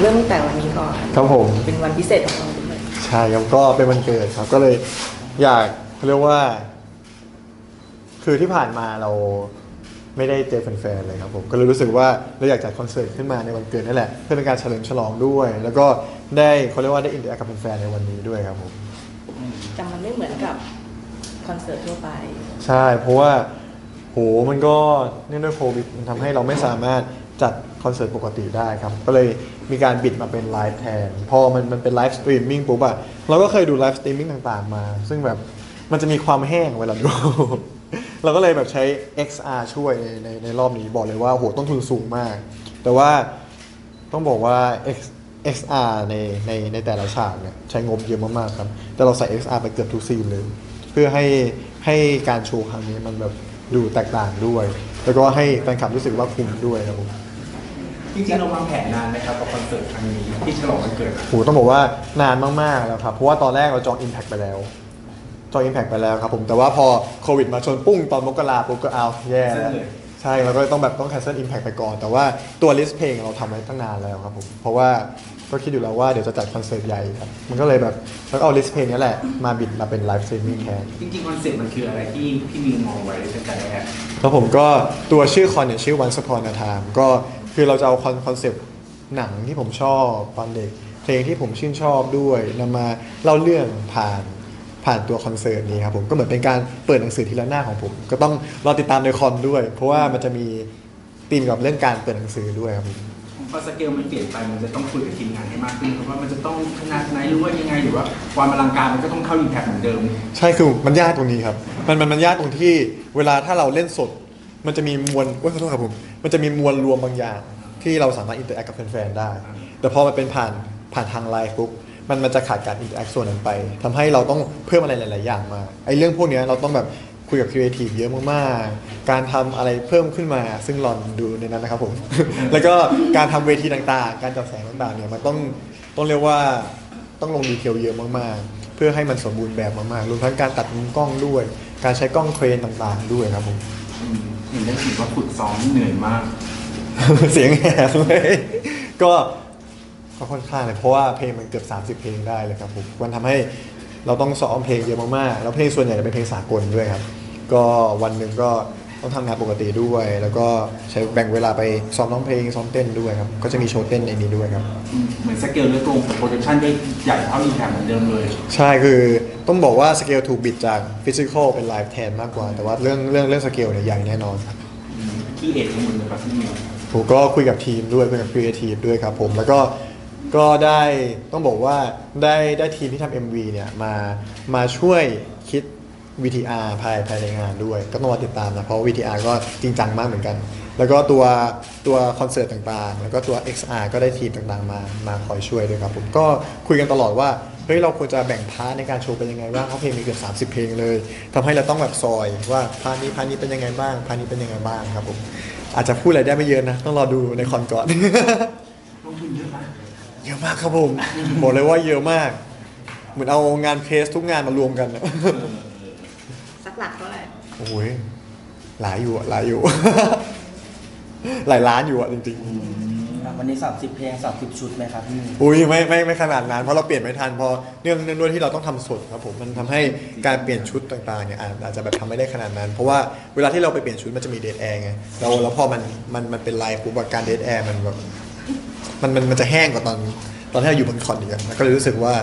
เริ่มตั้งแต่วันนี้ก่อนครับผมเป็นวันพิเศษของเราด้วยใช่ครับก็เป็นวันเกิดครับ ก็เลยอยากเขาเรียกว่า คือที่ผ่านมาเราไม่ได้เจอแฟนๆเลยครับผมก็เลยรู้สึกว่าเราอยากจัดคอนเสิร์ตขึ้นมาในวันเกิดนั่นแหละ เพื่อเป็นการเฉลิมฉลองด้วย แล้วก็ได้เขาเรียกว่าได้อินเตอร์แอคกับแฟนๆในวันนี้ด้วยครับผมแต่มันไม่เหมือนกับคอนเสิร์ตทั่วไป ใช่เพราะว่าโหมันก็เนื่องด้วยโควิดมันทำให้เราไม่สามารถ จัดคอนเสิร์ตปกติได้ครับ ก็เลยมีการบิดมาเป็นไลฟ์แทน พอมันมันเป็นไลฟ์สตรีมมิ่งปุ๊บอะเราก็เคยดูไลฟ์สตรีมมิ่งต่างๆมา ซึ่งแบบมันจะมีความแห้งเวลาดู เราก็เลยแบบใช้ XR ช่วยในในในรอบนี้บอกเลยว่าโหต้นทุนสูงมาก แต่ว่าต้องบอกว่า X XR ในในในแต่ละฉากเนี่ยใช้งบเยอะมากๆครับ แต่เราใส่ XR ไปเกือบทุกซีนเลย เพื่อให้ให้การโชว์ครั้งนี้มันแบบดูแตกต่างด้วย แล้วก็ให้แฟนคลับรู้สึกว่าคุ้มด้วยครับผม จริงๆเราวางแผนนานไหมครับกับคอนเสิร์ตครั้งนี้ที่ฉลองวันเกิดโหต้องบอกว่านานมากๆแล้วครับ เพราะว่าตอนแรกเราจอง Impact ไปแล้ว จอง Impact ไปแล้วครับผม แต่ว่าพอโควิดมาชนปุ้งตอนมกราปุ๊บก็เอาแย่แล้วใช่เราก็ต้องแบบต้อง cancel impact ไปก่อน แต่ว่าตัว list เพลงเราทำไว้ตั้งนานแล้วครับผม เพราะว่าก็คิดอยู่แล้วว่าเดี๋ยวจะจัดคอนเสิร์ตใหญ่ครับ มันก็เลยแบบแล้วก็เอา list เพลงนี้แหละมาบิดมาเป็น live streaming แทน จริงๆคอนเซ็ปต์มันคืออะไรที่พี่มีมองไว้ตั้งแต่แรกครับผมก็ตัวชื่อคอนเนี่ยชื่อ Once Upon a Time ก็ คือเราจะเอาคอนคอนเซปต์หนังที่ผมชอบตอนเด็ก เพลงที่ผมชื่นชอบด้วยนำมาเล่าเรื่องผ่านผ่านตัวคอนเสิร์ตนี้ครับผมก็เหมือนเป็นการเปิดหนังสือทีละหน้าของผม ก็ต้องรอติดตามในคอนด้วย เพราะว่ามันจะมีธีมกับเรื่องการเปิดหนังสือด้วยครับผมพอสเกลมันเปลี่ยนไปมันจะต้องคุยกับทีมงานให้มากขึ้นเพราะว่ามันจะต้องขนาดไหนหรือว่ายังไงหรือว่าความอลังการมันก็ต้องเข้าอิมแพคเหมือนเดิม ใช่คือมันยากตรงนี้ครับ มันมันมันยากตรงที่เวลาถ้าเราเล่นสด มันจะมีมวลว่าขอโทษครับผม มันจะมีมวลรวมบางอย่างที่เราสามารถอินเตอร์แอคกับแฟนๆได้ แต่พอมันเป็นผ่านผ่านทางไลฟ์ปุ๊บมันมันจะขาดการอินเตอร์แอคส่วนนั้นไปทำให้เราต้องเพิ่มอะไรหลาย ๆ อย่างมาไอ้เรื่องพวกเนี้ยเราต้องแบบคุยกับครีเอทีฟเยอะมาก ๆ การทำอะไรเพิ่มขึ้นมา ซึ่งรอนดูในนั้นนะครับผม แล้วก็การทำเวทีต่างๆ การจัดแสงต่าง ๆ เนี่ยมันต้องต้องเรียกว่าต้องลงดีเทลเยอะมาก ๆ เพื่อให้มันสมบูรณ์แบบมาก ๆ รวมทั้งการตัดมุมกล้องด้วย การใช้กล้องเครนต่าง ๆ ด้วยครับผม เห็นได้ถึงว่าฝึกซ้อมเหนื่อยมาก เสียงแหบเลยก็ก็ค่อนข้างเลยเพราะว่าเพลงมันเกือบ30 เพลงได้เลยครับผมมันทำให้เราต้องซ้อมเพลงเยอะมากๆแล้วเพลงส่วนใหญ่จะเป็นเพลงสากลด้วยครับ ก็วันหนึ่งก็ต้องทำงานปกติด้วย แล้วก็ใช้แบ่งเวลาไปซ้อมร้องเพลงซ้อมเต้นด้วยครับก็จะมีโชว์เต้นในนี้ด้วยครับอืมเหมือนสเกลเรือตรงโปรดักชันได้ใหญ่เท่าอิมแพคเหมือนเดิมเลย ใช่คือ ต้องบอกว่าสเกลถูกบิดจากฟิสิกอลเป็นไลฟ์แทนมากกว่า แต่ว่าเรื่องเรื่องเรื่องสเกลเนี่ยใหญ่แน่นอนครับที่เอ็ดทั้งหมดเลยครับพี่มิวผมก็คุยกับทีมด้วยคุยกับครีเอทีฟด้วยครับผมแล้วก็ก็ได้ต้องบอกว่าได้ได้ทีมที่ทำ MV เนี่ยมามาช่วยคิด VTR ภายภายในงานด้วย ก็ต้องรอติดตามนะ เพราะ VTR ก็จริงจังมากเหมือนกัน แล้วก็ตัวตัวคอนเสิร์ตต่างๆ แล้วก็ตัว XR ก็ได้ทีมต่างๆ มามาคอยช่วยด้วยครับผมก็คุยกันตลอดว่า เฮ้ยเราควรจะแบ่งพาร์ทในการโชว์เป็นยังไงบ้างเพราะเพลงมีเกือบ30เพลงเลยทำให้เราต้องแบบซอยว่าพาร์ทนี้พาร์ทนี้เป็นยังไงบ้างพาร์ทนี้เป็นยังไงบ้างครับผมอาจจะพูดอะไรได้ไม่เยอะนะ ต้องรอดูในคอนก่อนลงทุนเยอะไหมเยอะมากครับผมบอกเลยว่าเยอะมาก เหมือนเอางานเพลสทุกงานมารวมกันนะสักหลักเท่าไหร่โอ้ยหลายอยู่อะหลายอยู่ หลายล้านอยู่อะจริง วันนี้30เพลง30ชุดไหมครับพี่ๆอุ้ยไม่ไม่ไม่ขนาดนั้นเพราะเราเปลี่ยนไม่ทันเพอเนื่องเนื่องด้วยที่เราต้องทำสดครับผมมันทำให้การเปลี่ยนชุดต่างๆเนี่ยอาจอาจจะแบบทำไม่ได้ขนาดนั้น เพราะว่าเวลาที่เราไปเปลี่ยนชุดมันจะมีเดทแอร์ไงแล้วแล้วพอมันมันมันเป็นไลฟ์ปุ๊บอะการเดทแอร์มันแบบมันมันมันจะแห้งกว่าตอนตอนที่เราอยู่บนคอนอีกอะก็เลยรู้สึกว่า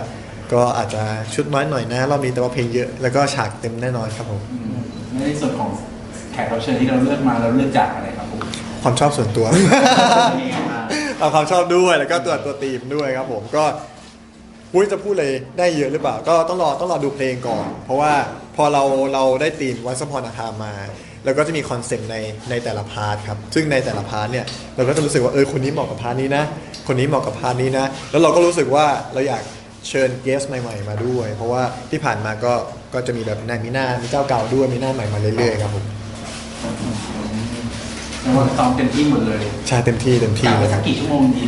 ก็อาจจะชุดน้อยหน่อยนะรอบนี้แต่ว่าเพลงเยอะแล้วก็ฉากเต็มแน่นอนครับผมอืมในส่วนของแขกรับเชิญที่เราเลือกมาเราเลือกจากอะไรครับผม ความชอบส่วนตัว เอาความชอบด้วยแล้วก็ตัวตัวตีมด้วยครับผมก็อุ้ยจะพูดเลยได้เยอะหรือเปล่า ก็ต้องรอต้องรอดูเพลงก่อน เพราะว่าพอเราเราได้ตีมวันสปอนอาคามา แล้วก็จะมีคอนเซปต์ในในแต่ละพาร์ทครับ ซึ่งในแต่ละพาร์ทเนี่ยเราก็จะรู้สึกว่าเออคนนี้เหมาะกับพาร์ทนี้นะ คนนี้เหมาะกับพาร์ทนี้นะ แล้วเราก็รู้สึกว่าเราอยากเชิญเกสใหม่ๆมาด้วย เพราะว่าที่ผ่านมาก็ก็จะมีแบบนายมีหน้ามีเจ้าเก่าด้วยมีหน้าใหม่มาเรื่อยๆครับผม แล้วว่าซ้อมเต็มที่หมดเลยใช่เต็มที่เต็มที่กะเลว่ายคสัรักบกี่ชั่วโมงดี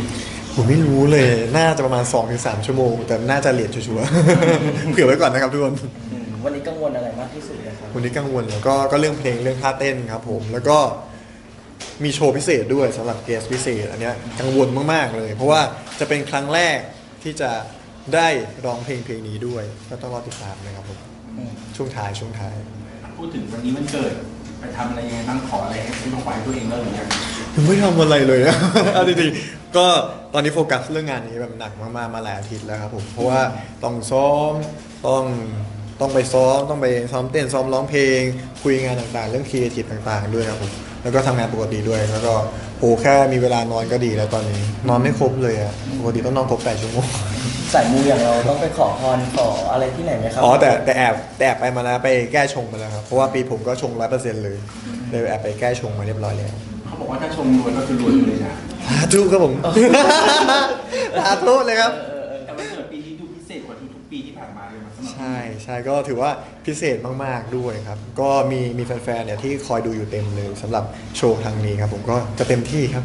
ผมไม่รู้เลย น่าจะประมาณ 2-3 ชั่วโมง แต่น่าจะเลียดชัวร์ๆ เผื่อไว้ก่อนนะครับทุกคน อืมวันนี้กังวลอะไรมากที่สุดนะครับวันนี้กังวลแล้วก็ก็เรื่องเพลงเรื่องท่าเต้นครับผม แล้วก็มีโชว์พิเศษด้วยสำหรับเกสพิเศษ อันเนี้ยกังวลมากๆเลย เพราะว่าจะเป็นครั้งแรกที่จะได้ร้องเพลงเพลงนี้ด้วย ก็ต้องรอติดตามนะครับผมอืมช่วงท้ายช่วงท้าย พูดถึงวันนี้มันเกิด ไปทำอะไรยังไงบ้างขออะไรให้คุณต้องไปตัวเองแล้วหรือยังยังไม่ทำอะไรเลยนะ เอาจริงๆก็ตอนนี้โฟกัสเรื่องงานนี้แบบหนักมากๆมาหลายอาทิตย์แล้วครับผม เพราะว่าต้องซ้อม ต้อง ต้องไปซ้อม ต้องไปซ้อมเต้น ซ้อมร้องเพลง คุยงานต่างๆ เรื่องครีเอทีฟต่างๆ ด้วยครับผม แล้วก็ทำงานปกติด้วย แล้วก็ โหแค่มีเวลานอนก็ดีแล้วตอนนี้ นอนไม่ครบเลยอะปกติต้องนอนครบแปดชั่วโมง สายมูอย่างเราต้องไปขอพรขออะไรที่ไหนไหมครับอ๋อแต่แต่แอบแต่แอบไปมาแล้วไปแก้ชงมาแล้วครับ เพราะว่าปีผมก็ชงร้อยเปอร์เซ็นต์เลยเลยแอบไปแก้ชงมาเรียบร้อยแล้วเขาบอกว่าถ้าชมรวยก็คือรวยเลยนะสาธุครับผมสาธุเลยครับ ใช่ใช่ก็ถือว่าพิเศษมากๆด้วยครับ ก็มีมีแฟนๆเนี่ยที่คอยดูอยู่เต็มเลยสำหรับโชว์ครั้งนี้ครับ ผมก็จะเต็มที่ครับ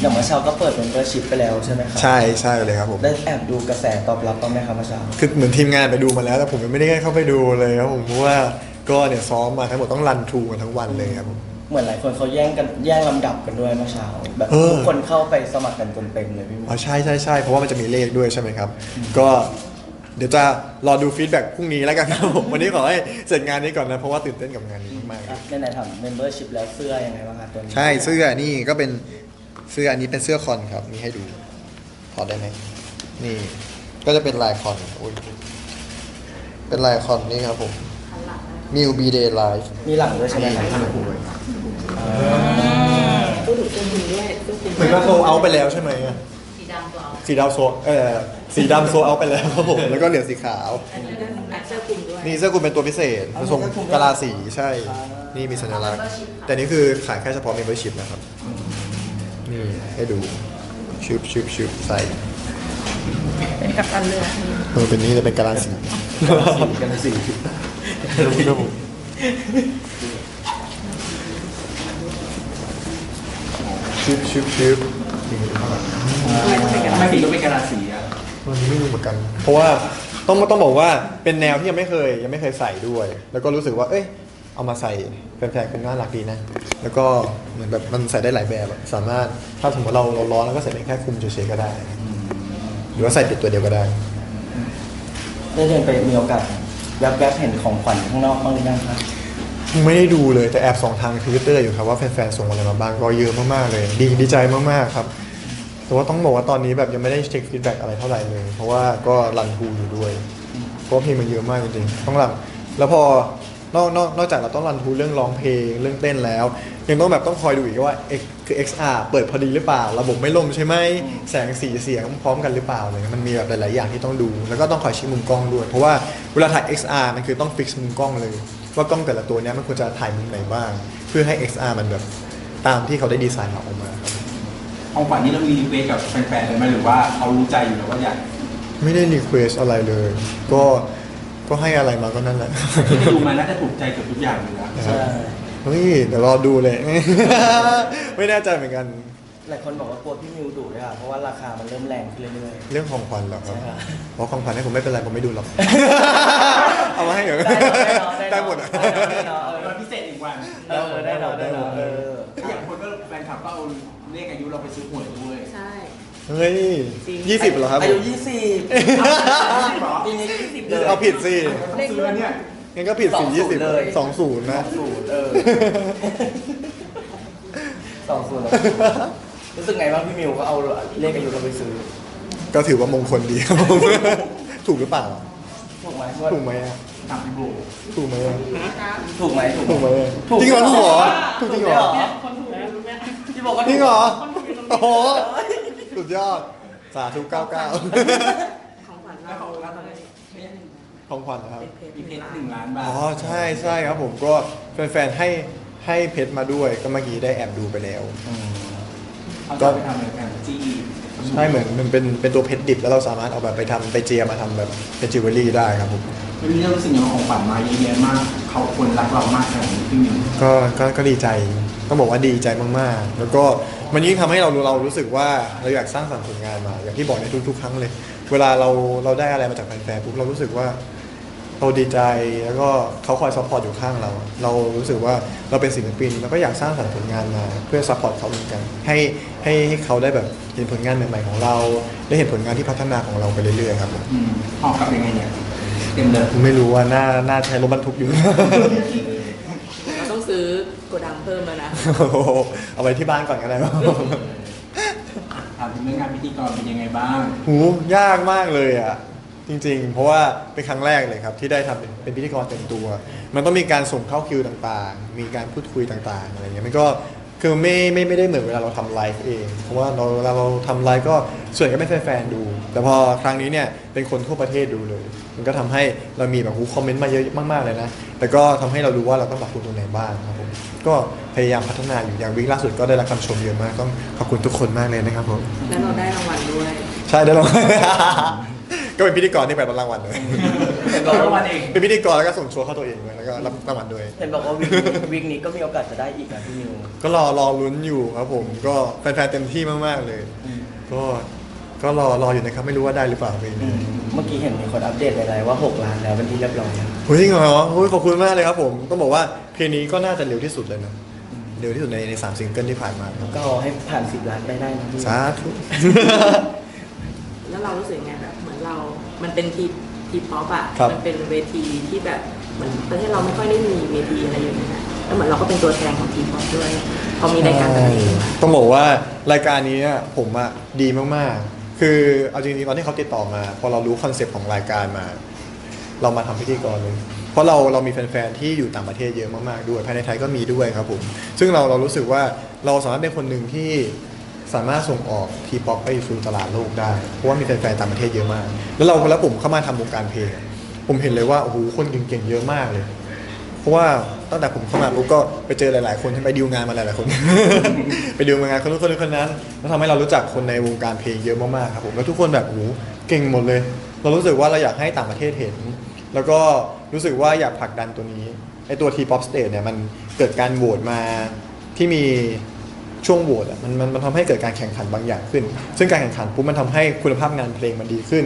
อย่างเมื่อเช้าก็เปิดเป็นเบอร์ชิพไปแล้วใช่ไหมครัใช่ใช่เลยครับผม ได้แอบดูกระแสตอบรับบ้างไหมครับเมื่อเช้าคือเหมือนทีมงานไปดูมาแล้ว แต่ผมยังไม่ได้เข้าไปดูเลยครับผมเพราะว่าก็เนี่ยซ้อมมาทั้งหมดต้องรันทรูกันทั้งวันเลยครับผม เหมือนหลายคนเขาแย่งกันแย่งลำดับกันด้วยเมื่อเช้าแบบเออ ทุกคนเข้าไปสมัครกันจนเต็มเลยพี่มิวอ๋อใช่ใช่ใช่เพราะว่ามันจะมีเลขด้วยใช่ไหมครับ ก็ เดี๋ยวจะรอดูฟีดแบ็กพรุ่งนี้แล้วกันครับผมวันนี้ขอให้เสร็จงานนี้ก่อนนะเพราะว่าตื่นเต้นกับงานนี้มากๆอะในไหนๆทำเมมเบอร์ชิพแล้วเสื้อยังไงบ้างครับตัวนี้ใช่เสื้อนี่ก็เป็นเสื้ออันนี้เป็นเสื้อคอนครับ มีให้ดูถอดได้ไหมนี่ ก็จะเป็นลายคอนอุ๊ยเป็นลายคอนนี่ครับผมมิวบีเดย์ไลฟ์มีหลังด้วยใช่ไหมครับตู้ถูกตู้มือด้วยตู้คุมเหมือนกับโซเอาไปแล้วใช่ไหมอะสีดำตัวเอา สีดำโซเออ สีดำโซเอาไปแล้วครับผมแล้วก็เหลือสีขาว อันเสื้อคลุมด้วยนี่เสื้อคลุมเป็นตัวพิเศษผสมกะลาสีใช่ นี่มีสัญลักษณ์ แต่นี่คือขายแค่เฉพาะ membership นะครับ นี่ให้ดูชุบชุบชุบใส่เป็นกัปตันเรือเออเป็นนี่เลยเป็นกะลาสีกันสีครับผมชุบชุบชุบนี่ ทำไมสีต้องเป็นกระดาษสีอะ วันนี้ไม่รู้เหมือนกัน เพราะว่าต้องต้องบอกว่าเป็นแนวที่ยังไม่เคยยังไม่เคยใส่ด้วย แล้วก็รู้สึกว่า เอ้ย เอามาใส่แฟนๆเป็นน่ารักดีนะ แล้วก็เหมือนแบบมันใส่ได้หลายแบบอะสามารถถ้าสมมติเราเราร้อนแล้วก็ใส่เป็นแค่คลุมเฉยๆก็ได้ หรือว่าใส่ติดตัวเดียวก็ได้ ได้เดินไปมีโอกาสแวบๆเห็นของขวัญข้างนอกบ้างหรือยังครับไม่ได้ดูเลยแต่แอบส่องทางทวิตเตอร์อยู่ครับว่าแฟนๆส่งอะไรมาบ้างก็เยอะมากๆเลย ดีดีใจมากๆครับ แต่ว่าต้องบอกว่าตอนนี้แบบยังไม่ได้เช็คฟีดแบ็กอะไรเท่าไหร่เลย เพราะว่าก็รันทูอยู่ด้วย เพราะว่าเพลงมันเยอะมากจริงๆ ต้องรันแล้วพอนอกนอกนอกจากเราต้องรันทูเรื่องร้องเพลงเรื่องเต้นแล้ว ยังต้องแบบต้องคอยดูอีกว่า X คือ XR เปิดพอดีหรือเปล่า ระบบไม่ล่มใช่ไหมแสงสีเสียงพร้อมกันหรือเปล่าอะไรเงี้ยมันมีแบบหลาย ๆ อย่างที่ต้องดู แล้วก็ต้องคอยเช็คมุมกล้องด้วย เพราะว่าเวลาถ่าย XR มันคือต้องฟิกซ์มุมกล้องเลย ว่ากล้องแต่ละตัวเนี้ยมันควรจะถ่ายมุมไหนบ้าง เพื่อให้ XR มันแบบตามที่เขาได้ดีไซน์มาออกมา ของขวัญนี้เรามีรีเควสกับแฟนๆเลยไหมหรือว่าเขารู้ใจอยู่แล้วว่าอยากไม่ได้รีเควสอะไรเลย ก็ก็ให้อะไรมาก็นั่นแหละดูมาน่าจะถูกใจเกือบทุกอย่างเลยนะใช่เฮ้ยเดี๋ยวรอดูเลย ไม่แน่ใจเหมือนกัน หลายคนบอกว่ากลัวพี่มิวดุด้วยค่ะเพราะว่าราคามันเริ่มแรงขึ้นเรื่อย เรื่องของขวัญเหรอครับใช่ครับเพราะของขวัญให้ผมไม่เป็นไรผมไม่ดูหรอก เอามาให้เหรอๆได้เนาะได้เนาะได้หมดอะได้เนาะเออวันพิเศษอีกวันเออได้เนาะได้เนาะเออ อย่างคนก็แฟนคลับก็เอา เลขอายุเราไปซื้อหวยด้วยใช่ เฮ้ยจริง ยี่สิบเหรอครับอาผยุม ยี่สิบปีนี้ยี่สิบเลยเอาผิดสิต้องซื้อแล้วเนี่ย งั้นก็ผิดสอสี่งยี่ศูสินบย์เลย สองศูนย์สนะองศูนย์เออสองศูนย์รู้สึกไงบ้างพี่มิวก็เอาเลขอายุเราไปซื้อก็ถือว่ามงคลดีครับผมถูกหรือเปล่า ถูกไหมถูกไหมอะตามพี่โบถูกไหมอะถูกไหมถูกถูกไหมอะถูกจริงเหรอถูกเหรอถูกจริงเหรอ พี่บอกว่าจริงเหรอ โอ้โห สุดยอด สาธุเก้าเก้าของขวัญแล้วเราเขาแล้วตตออนนนี้นี้ของขวัญนะครับ มีเพชรหนึ่งล้านบาทอ๋อ ใช่ใช่ครับผมก็แฟนๆให้ให้เพชรมาด้วยก็เมื่อกี้ได้แอบดูไปแล้ว เขาจะไปทำอะไรกันจี้ใช่เหมือนมันเป็นเป็นตัวเพชรดิบแล้วเราสามารถเอาแบบไปทำไปเจียมาทำแบบเป็นจิวเวลรี่ได้ครับผม วันนี้เรารู้สึกยังของขวัญมาเยอะแยะมาก เขาคนรักเรามากขนาดนี้พี่มิวก็ก็ก็ดีใจต้องบอกว่าดีใจมากๆ แล้วก็มันยิ่งทำให้เราเรารู้สึกว่าเราอยากสร้างสรรค์ผลงานมา อย่างที่บอกในทุกๆ ครั้งเลย เวลาเราเราได้อะไรมาจากแฟนๆปุ๊บเรารู้สึกว่าเราดีใจแล้วก็เขาคอยซัพพอร์ตอยู่ข้างเรา เรารู้สึกว่าเราเป็นศิลปินแล้วก็อยากสร้างสรรค์ผลงานมา เพื่อซัพพอร์ตเขาเหมือนกัน ให้ให้ให้เขาได้แบบเห็นผลงานใหม่ๆของเรา ได้เห็นผลงานที่พัฒนาของเราไปเรื่อยๆครับผมอืมออกกลับยังไงเนี่ยเต็มเลยผมไม่รู้ว่าหน้าหน้าใช้รถบรรทุกอยู่ เราต้องซื้อโกดังเพิ่มแล้วนะ โอ้โหเอาไว้ที่บ้านก่อนก็ได้ครับถามถึงเรื่องงานพิธีกรเป็นยังไงบ้าง หูยากมากเลยอะ จริงๆ เพราะว่าเป็นครั้งแรกเลยครับ ที่ได้ทำเป็นเป็นพิธีกรเต็มตัว มันต้องมีการส่งเข้าคิวต่างๆ มีการพูดคุยต่างๆอะไรเงี้ยมันก็ คือไม่ไม่ไม่ได้เหมือนเวลาเราทำไลฟ์เอง เพราะว่าเราเวลาเราทำไลฟ์ก็ส่วนใหญ่ก็ไม่แฟนๆดู แต่พอครั้งนี้เนี่ยเป็นคนทั่วประเทศดูเลย มันก็ทำให้เรามีแบบหูคอมเมนต์มาเยอะมากๆเลยนะ แต่ก็ทำให้เรารู้ว่าเราต้องปรับปรุงตรงไหนบ้างครับผมก็พยายามพัฒนาอยู่อย่างวิกล่าสุดก็ได้รับคำชมเยอะมากต้องขอบคุณทุกคนมากเลยนะครับผมแล้วเราได้รางวัลด้วย ใช่ได้รางวัล ก็เป็นพิธีกรที่ไปรับรางวัลเลยเรารางวัลเองเป็นพิธีกรแล้วก็ส่งโชว์เข้าตัวเองด้วยแล้วก็รับรางวัลด้วย เห็นบอกว่าวีควีคนี้ก็มีโอกาสจะได้อีกนะพี่นิว ก็รอรอลุ้นอยู่ครับผม ก็แฟนๆเต็มที่มากๆเลยก็ก็รอรออยู่นะครับไม่รู้ว่าได้หรือเปล่าเพลงอืนี้มเมื่อกี้เห็นมีคนอัปเดตในไลน์ว่า 6 ล้านแล้วเป็นที่เรียบร้อยแล้วเฮ้ยจริงเหรอเฮ้ยขอบคุณมากเลยครับผมต้องบอกว่าเพลงนี้ก็น่าจะเร็วที่สุดเลยนะเร็วที่สุดในในสามซิงเกิลที่ผ่านมาครับก็เอาให้ผ่าน 10 ล้านไปได้นะพี่สาธุ แล้วเรารู้สึกไงแบบ เหมือนเรา มันเป็นทีทีป๊อปอะครับมัเป็นเวทีที่แบบเหมือนประเทศเราไม่ค่อยได้มีเวทีอะไรอย่างเงี้ยแล้วเหมือนเราก็เป็นตัวแทนของทีป๊อปด้วยพอมีรายการแบบนี้มาต้องบอกว่ารายการนี้เนี่ยผมอะดีมากๆ คือเอาจริงๆตอนที่เขาติดต่อมา พอเรารู้คอนเซปต์ของรายการมา เรามาทำพิธีกรเลยเพราะเราเรามีแฟนๆที่อยู่ต่างประเทศเยอะมากๆด้วยภายในไทยก็มีด้วยครับผมซึ่งเราเรารู้สึกว่าเราสามารถเป็นคนหนึ่งที่ สามารถส่งออกทีป๊อปไปสู่ตลาดโลกได้ เพราะว่ามีแฟนๆต่างประเทศเยอะมาก แล้วเราแล้วผมเข้ามาทำวงการเพลง ผมเห็นเลยว่าโอ้โหคนเก่งๆเยอะมากเลย เพราะว่าตั้งแต่ผมเข้ามาปุ๊บก็ไปเจอหลายๆ คนที่ไปดีลงานมาหลายๆคน ไปดีลงานคนนู้นคนนี้คนนั้นแล้วทำให้เรารู้จักคนในวงการเพลงเยอะมากๆครับผมแล้วทุกคนแบบโอ้โหเก่งหมดเลย เรารู้สึกว่าเราอยากให้ต่างประเทศเห็น แล้วก็รู้สึกว่าอยากผลักดันตัวนี้ไอตัว T-pop stage เนี่ยมันเกิดการโหวตมาที่มี ช่วงโหวตอะมันมันมันทำให้เกิดการแข่งขันบางอย่างขึ้น ซึ่งการแข่งขันปุ๊บมันทำให้คุณภาพงานเพลงมันดีขึ้น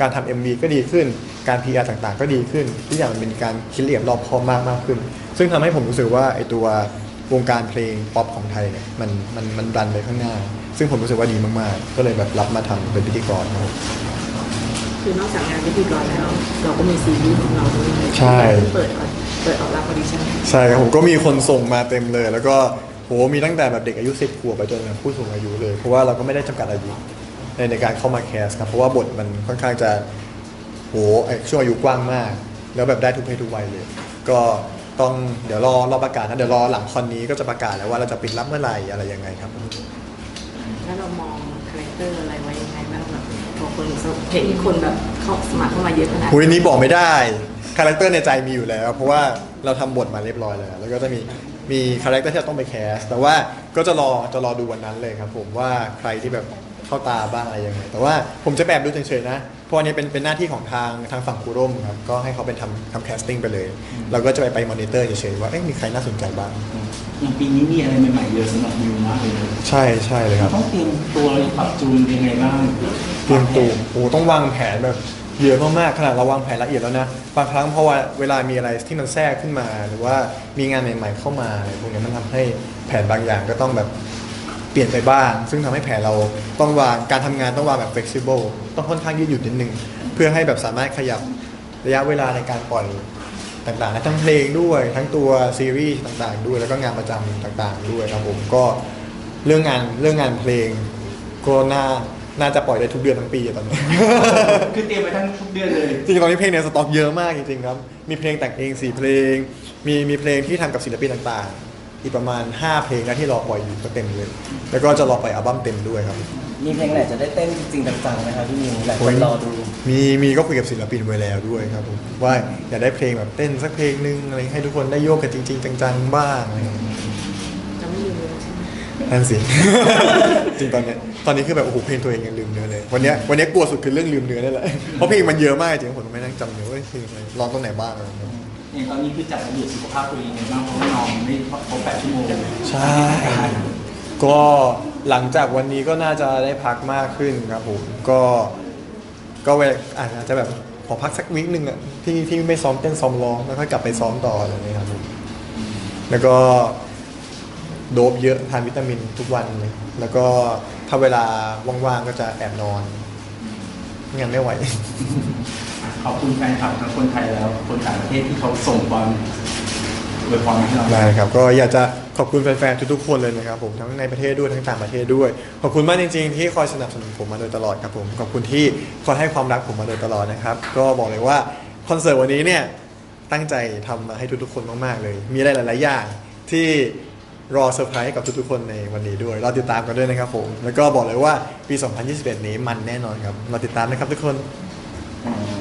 การทำ MV ก็ดีขึ้น การ PR ต่างๆ ก็ดีขึ้นทุกอย่างมันเป็นการคิดละเอียดรอบคอบมากมากขึ้น ซึ่งทำให้ผมรู้สึกว่าไอตัววงการเพลงป๊อปของไทยเนี่ยมันมันมันดันไปข้างหน้า ซึ่งผมรู้สึกว่าดีมากๆ ก็เลยแบบรับมาทำเป็นพิธีกรครับคือนอกจากงานพิธีกรแล้วเราก็มีซีรีส์ของเราด้วยใช่เปิดเปิดออกรับออดิชั่นใช่ครับผมก็มีคนส่งมาเต็มเลย แล้วก็ โหมีตั้งแต่แบบเด็กอายุ 10ขวบไปจนแบบผู้สูงอายุเลย เพราะว่าเราก็ไม่ได้จำกัดอายุในในการเข้ามาแคสครับเพราะว่าบทมันค่อนข้างจะโหไอ้ช่วงอายุกว้างมาก แล้วแบบได้ทุกเพศทุกวัยเลย ก็ต้องเดี๋ยวรอรอประกาศนะเดี๋ยวรอหลังคอนนี้ก็จะประกาศแล้วว่าเราจะปิดรับเมื่อไหร่อะไรยังไงครับแล้วเรามองคาแรคเตอร์อะไรไว้ยังไงบ้างแบบพอคนเห็นคนแบบเข้าสมัครเข้ามาเยอะขนาดหุยนี้บอกไม่ได้คาแรคเตอร์ในใจมีอยู่แล้ว เพราะว่าเราทำบทมาเรียบร้อยแล้ว แล้วก็จะมี มีคาแรคเตอร์ที่เราต้องไปแคสแต่ว่าก็จะรอจะรอดูวันนั้นเลยครับ ผมว่าใครที่แบบเข้าตาบ้างอะไรยังไงแต่ว่าผมจะแบบดูเฉยๆนะเพราะอันนี้เป็นเป็นหน้าที่ของทางทางฝั่งครูร่มครับก็ให้เขาเป็นทำทำแคสติ้งไปเลย เราก็จะไปไปมอนิเตอร์เฉยๆว่าเอ๊ะมีใครน่าสนใจบ้าง อย่างปีนี้มีอะไรใหม่ๆเยอะสำหรับนิวมากเลยนะใช่ใช่เลยครับ ต้องเตรียมตัวปรับจูนยังไงบ้างเตรียมตัวโอ้โหต้องวางแผนแบบ เยอะมากๆขนาดเราวางแผนละเอียดแล้วนะบางครั้งเพราะว่าเวลามีอะไรที่มันแทรกขึ้นมา หรือว่ามีงานใหม่ๆเข้ามาอะไรพวกนี้มันทำให้แผนบางอย่างก็ต้องแบบเปลี่ยนไปบ้าง ซึ่งทำให้แผนเราต้องวางการทำงานต้องวางแบบ flexible ต้องค่อนข้างยืดหยุ่นนิดนึงเพื่อให้แบบสามารถขยับระยะเวลาในการปล่อยต่างๆนะทั้งเพลงด้วยทั้งตัวซีรีส์ต่างๆ ด้วยแล้วก็งานประจำต่างๆ ด้วยครับผมก็เรื่องงานเรื่องงานเพลงก็น่า น่าจะปล่อยได้ทุกเดือนทั้งปีอะตอนนี้ คือเตรียมไปทั้งทุกเดือนเลยจริงๆตอนนี้เพลงในสต็อกเยอะมากจริงๆครับ มีเพลงแต่งเอง 4 เพลง มีมีเพลงที่ทำกับศิลปินต่างๆ อีกประมาณ 5 เพลงนะที่รอปล่อยอยู่ก็เต็มเลย แล้วก็จะรอปล่อยอัลบั้มเต็มด้วยครับมีเพลงไหนจะได้เต้นจริงๆจังๆไหมครับพี่นิวหลายคโอ้นยรอดู มีมีก็คุยกับศิลปินไว้แล้วด้วยครับผมว่าอยากได้เพลงแบบเต้นสักเพลงนึงอะไรให้ทุกคนได้โยกกันจริง ๆ จังๆบ้างอะไรอย่างเงี้ย จะไม่ลืมเลยใช่ไหม นั่นสิ จริงตอนเนี้ยตอนนี้คือแบบโอ้โหเพลงตัวเองยังลืมเนื้อเลย วันเนี้ยวันเนี้ยกลัวสุดคือเรื่องลืมเนื้อนี่แหละ เพราะเพลงมันเยอะมากจริงๆผมก็ไม่นั่งจำเนื้อว่าเพลงอะไรร้องตรงไหนบ้างอะไรอย่างเงี้ยอย่างตอนนี้คือจัดระเบียบสุขภาพตัวเองยังไงบ้างเพราะว่านอนไม่ครบแปดชั่วโมงใช่ ก็หลังจากวันนี้ก็น่าจะได้พักมากขึ้นครับผม ก็ ก็เวลาอาจจะแบบขอพักสักวิคหนึ่งอะที่ที่ไม่ซ้อมเต้นซ้อมร้องแล้วค่อยกลับไปซ้อมต่ออะไรอย่างเงี้ยครับผมแล้วก็ โดบเยอะทานวิตามินทุกวันเลยแล้วก็ถ้าเวลาว่างๆก็จะแอบนอนไม่งั้นไม่ไหว ขอบคุณแฟนคลับทั้งคนไทยแล้วคนต่างประเทศที่เขาส่งบอลอวยพรมาให้เราได้ครับ ก็อยากจะขอบคุณแฟนๆทุกๆคนเลยนะครับผมทั้งในประเทศด้วยทั้งต่างประเทศด้วย ขอบคุณมากจริง ๆ ที่คอยสนับสนุนผมมาโดยตลอดครับผมขอบคุณที่คอยให้ความรักผมมาโดยตลอดนะครับ ก็บอกเลยว่าคอนเสิร์ตวันนี้เนี่ยตั้งใจทำมาให้ทุกๆคนมากๆเลย มีอะไรหลาย ๆ อย่างที่ รอเซอร์ไพรส์กับทุกๆคนในวันนี้ด้วยรอติดตามกันด้วยนะครับผม แล้วก็บอกเลยว่าปี 2021 นี้มันแน่นอนครับรอติดตามนะครับทุกคน อืม